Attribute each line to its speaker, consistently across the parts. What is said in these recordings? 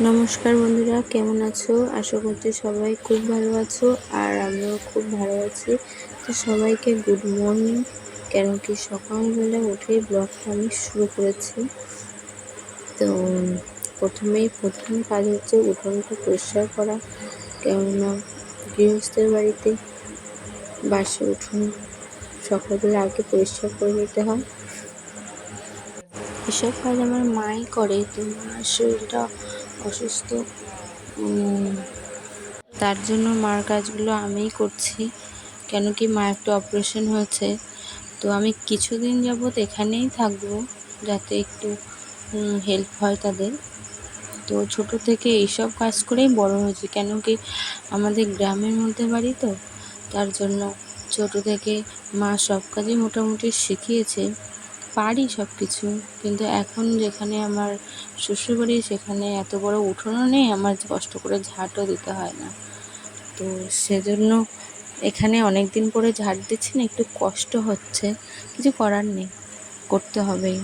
Speaker 1: নমস্কার বন্ধুরা, কেমন আছো? আশা করছি সবাই খুব ভালো আছো আর আমিও খুব ভালো আছি। তো সবাইকে গুড মর্নিং কেন কি সকালবেলা উঠেই ব্লগটা আমি শুরু করেছি। তো প্রথমেই প্রথম কাজ হচ্ছে উঠোনটা পরিষ্কার করা। কেননা গৃহস্থের বাড়িতে বাসে উঠোন সকালবেলা আগে পরিষ্কার করে নিতে হয়। এসব কাজ আমার মাই করে, তো মার শরীরটা অসুস্থ। তার জন্য মার কাজগুলো আমিই করছি। কেন কি মা একটু অপারেশন হয়েছে। তো আমি কিছুদিন যাবৎ এখানেই থাকব, যাতে একটু হেল্প হয় তাদের। তো ছোট থেকে এইসব কাজ করেই বড় হয়েছি। কেন কি আমাদের গ্রামের মধ্যে বাড়ি তো, তার জন্য ছোট থেকে মা সব কাজই মোটামুটি শিখিয়েছে। পারি সব কিছু কিন্তু এখন যেখানে আমার শ্বশুরবাড়ি, সেখানে এত বড় উঠোনও নেই, আমার কষ্ট করে ঝাঁটও দিতে হয় না। তো সেজন্য এখানে অনেক দিন পরে ঝাড় দিচ্ছি না, একটু কষ্ট হচ্ছে। কিছু করার নেই, করতে হবেই।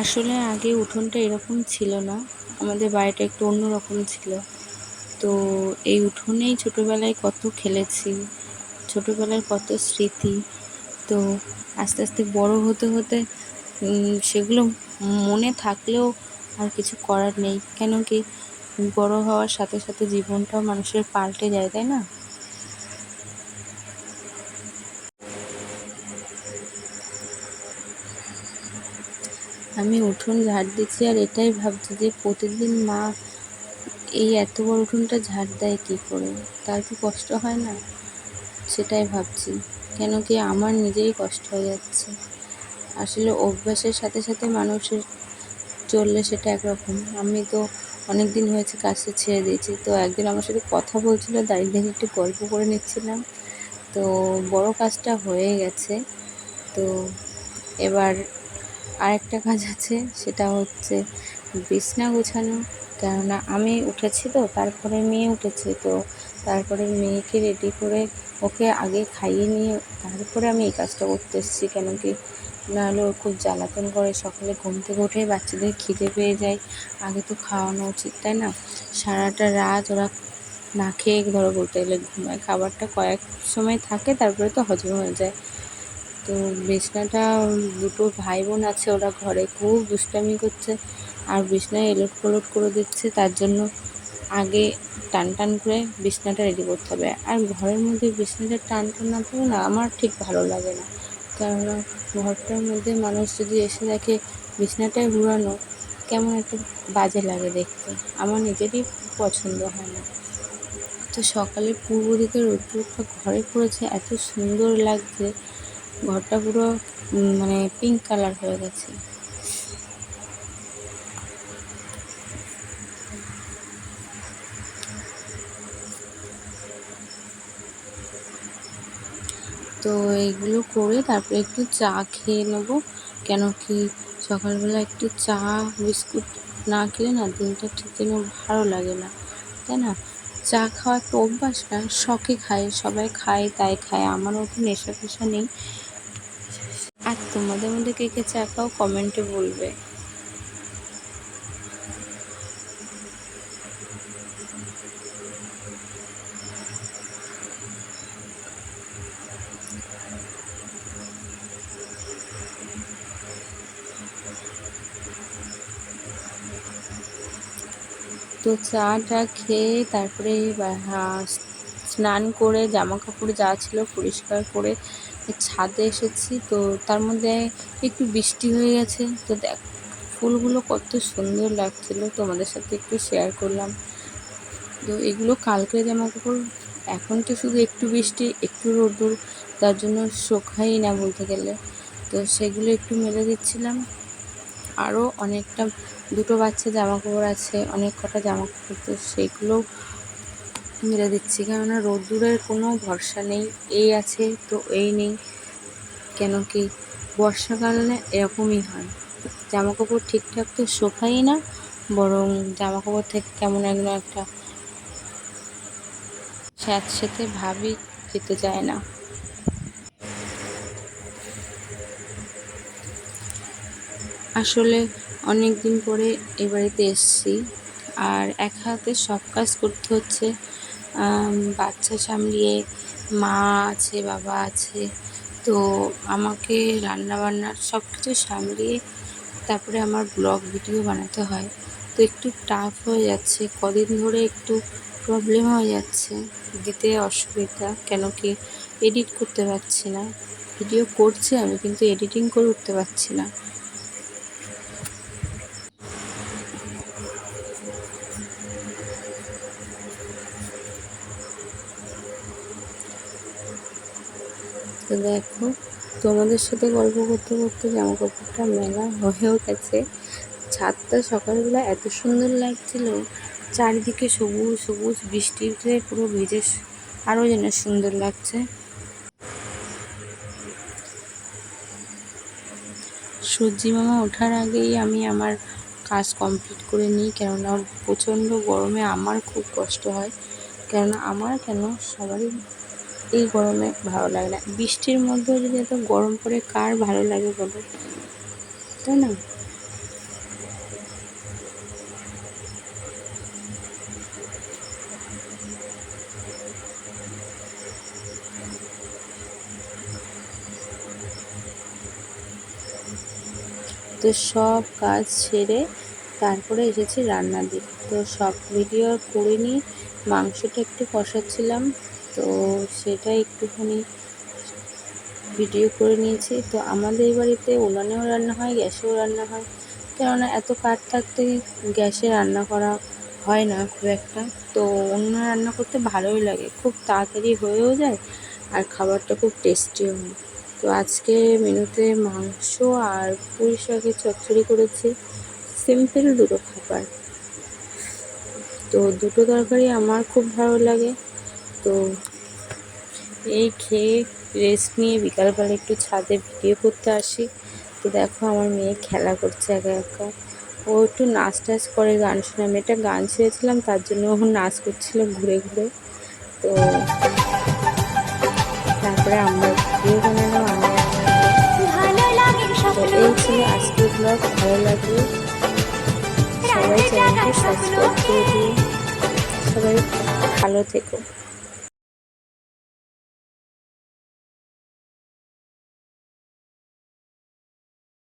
Speaker 1: আসলে আগে উঠোনটা এরকম ছিল না, আমাদের বাড়িটা একটু অন্যরকম ছিল। তো এই উঠোনেই ছোটোবেলায় কত খেলেছি, ছোটোবেলার কত স্মৃতি। তো আস্তে আস্তে বড় হতে হতে সেগুলো মনে থাকলেও আর কিছু করার নেই। কেন কি বড় হওয়ার সাথে সাথে জীবনটাও মানুষের পাল্টে যায়, তাই না? আমি উঠোন ঝাড় দিচ্ছি আর এটাই ভাবছি যে প্রতিদিন মা এই এত বড় উঠোনটা ঝাড় দেয় কী করে? তার কি কষ্ট হয় না? সেটাই ভাবছি। কেন কি আমার নিজেরই কষ্ট হয়ে যাচ্ছে। আসলে অভ্যাসের সাথে সাথে মানুষের চললে সেটা একরকম। আমি তো অনেক দিন হয়েছে কাজটা ছেড়ে দিয়েছি। তো একদিন আমার সাথে কথা বলছিল, দাঁড়িয়ে দাঁড়িয়ে একটু গল্প করে নিচ্ছিলাম। তো বড় কাজটা হয়ে গেছে। তো এবার আরেকটা কাজ আছে, সেটা হচ্ছে বিছনা গোছানো। কেননা আমি উঠেছি তো, তারপরে মেয়ে উঠেছে, তো তারপরে মেয়েকে রেডি করে ওকে আগে খাইয়ে নিয়ে তারপরে আমি এই কাজটা করতে এসেছি। কেন কি? নাহলে ও খুব জ্বালাতন করে, সকালে ঘুম থেকে উঠে বাচ্চাদের খিদে পেয়ে যায়। আগে তো খাওয়ানো উচিত, তাই না? সারাটা রাত ওরা না খেয়ে ধরো বলতে গেলে ঘুমায়। খাবারটা কয়েক সময় থাকে, তারপরে তো হজম হয়ে যায়। তো বিছনাটা দুটো ভাই বোন আছে, ওরা ঘরে খুব দুষ্টামি করছে। আর বিছনায় এলোট পলট করে দিচ্ছে, তার জন্য আগে টান টান করে বিছনাটা রেডি করতে হবে। আর ঘরের মধ্যে বিছনাটা টান টান না থাকলে না, আমার ঠিক ভালো লাগে না। কেননা ঘরটার মধ্যে মানুষ যদি এসে দেখে বিছনাটাই ঘুরানো কেমন একটা বাজে লাগে দেখতে, আমার নিজেরই পছন্দ হয় না। তো সকালে পূর্ব দিকে রোদ্দুরটা ঘরে পড়েছে, এত সুন্দর লাগছে। ঘরটা পুরো মানে পিঙ্ক কালার হয়ে গেছে। তো এইগুলো করে তারপরে একটু চা খেয়ে নেব। কেন কি সকালবেলা একটু চা, বিস্কুট না খেলে না দিনটা ঠিক যেন ভালো লাগে না। তাই না? চা খাওয়া একটা অভ্যাস না, শখে খায়, সবাই খায়, তাই খায়। আমারও তো নেশা ফেশা নেই। আর তোমাদের মধ্যে কে কে চা খাও কমেন্টে বলবে। তো চাটা খেয়ে তারপরে স্নান করে জামা কাপড় যা ছিল পরিষ্কার করে ছাদে এসেছি, তো তার মধ্যে একটু বৃষ্টি হয়ে গেছে। তো দেখ, ফুলগুলো কত সুন্দর লাগছিল, তোমাদের সাথে একটু শেয়ার করলাম। তো এগুলো কালকে জামা কাপড় এখন তো শুধু একটু বৃষ্টি, একটু রোদ্দুর, তার জন্য শোকাই না বলতে গেলে। তো সেগুলো একটু মেলে দিচ্ছিলাম। আরও অনেকটা, দুটো বাচ্চা জামা কাপড় আছে, অনেক কটা জামা কাপড় তো সেগুলোও মেরে দিচ্ছি, কেননা রোদ্দুরের কোনো ভরসা নেই। এই আছে তো এই নেই, কেন কি? বর্ষাকালে এরকমই হয়। জামা কাপড় ঠিকঠাক তো শোকাই না, বরং জামা কাপড় থেকে কেমন একদম একটা একসাথে ভাবি যেতে চায় না। আসলে অনেক দিন পরে এ বাড়িতে এসছি, আর এক হাতে সব কাজ করতে হচ্ছে বাচ্চা সামলিয়ে মা আছে, বাবা আছে, তো আমাকে রান্না বান্নার সব কিছু সামলিয়ে তারপরে আমার ব্লগ ভিডিও বানাতে হয়। তো একটু টাফ হয়ে যাচ্ছে, কদিন ধরে একটু প্রবলেম হয়ে যাচ্ছে, দিতে অসুবিধা, কেন কি এডিট করতে পারছি না। ভিডিও করছি আমি, কিন্তু এডিটিং করে উঠতে পারছি না। তো দেখো, তোমাদের সাথে গল্প করতে করতে জামা কাপড়টা মেলা হয়েও গেছে। ছাদটা সকালবেলা এত সুন্দর লাগছিল, চারিদিকে সবুজ সবুজ বৃষ্টিতে পুরো ভিজে আরও যেন সুন্দর লাগছে। সূর্যি মামা ওঠার আগেই আমি আমার কাজ কমপ্লিট করে নিই, কেননা প্রচণ্ড গরমে আমার খুব কষ্ট হয়। কেননা আমার কেন সবারই এই গরমে ভালো লাগে না। বৃষ্টির মধ্যেও যদি এত গরম পড়ে, কার ভালো লাগে বলো? তাই না? তো সব কাজ ছেড়ে তারপরে এসেছি রান্নার দিকে। তো সব ভিডিও করে নিই। মাংসটা একটু কষাচ্ছিলাম। তো সেটা একটুখানি ভিডিও করে নিয়েছি। তো আমাদের বাড়িতে উনানেও রান্না হয়, গ্যাসেও রান্না হয়। কেননা এত কাঠ থাকতে গ্যাসে রান্না করা হয় না খুব একটা। তো উনুনে রান্না করতে ভালোই লাগে, খুব তাড়াতাড়ি হয়েও যায় আর খাবারটা খুব টেস্টিও হয়। তো আজকে মেনুতে মাংস আর পুঁই শাকের চচ্চড়ি করেছি সিম্পল দুটো খাবার। তো দুটো তরকারি আমার খুব ভালো লাগে। তো এই খেয়ে রেস্ট নিয়ে বিকালবেলা একটু ছাদে ভিডিও করতে আসি। তো দেখো আমার মেয়ে খেলা করছে একা একা। ও একটু নাচ টাচ করে গান শুনে। আমি একটা গান ছেড়েছিলাম তার জন্য ও নাচ করছিল ঘুরে ঘুরে। তো তারপরে আমরা ভিডিও বানানো আমি তো এই ছিল আজকের ব্লগ ভালো লাগবে সবাই চ্যানেলটি সাবস্ক্রাইব করে দিও। সবাই ভালো থেকো।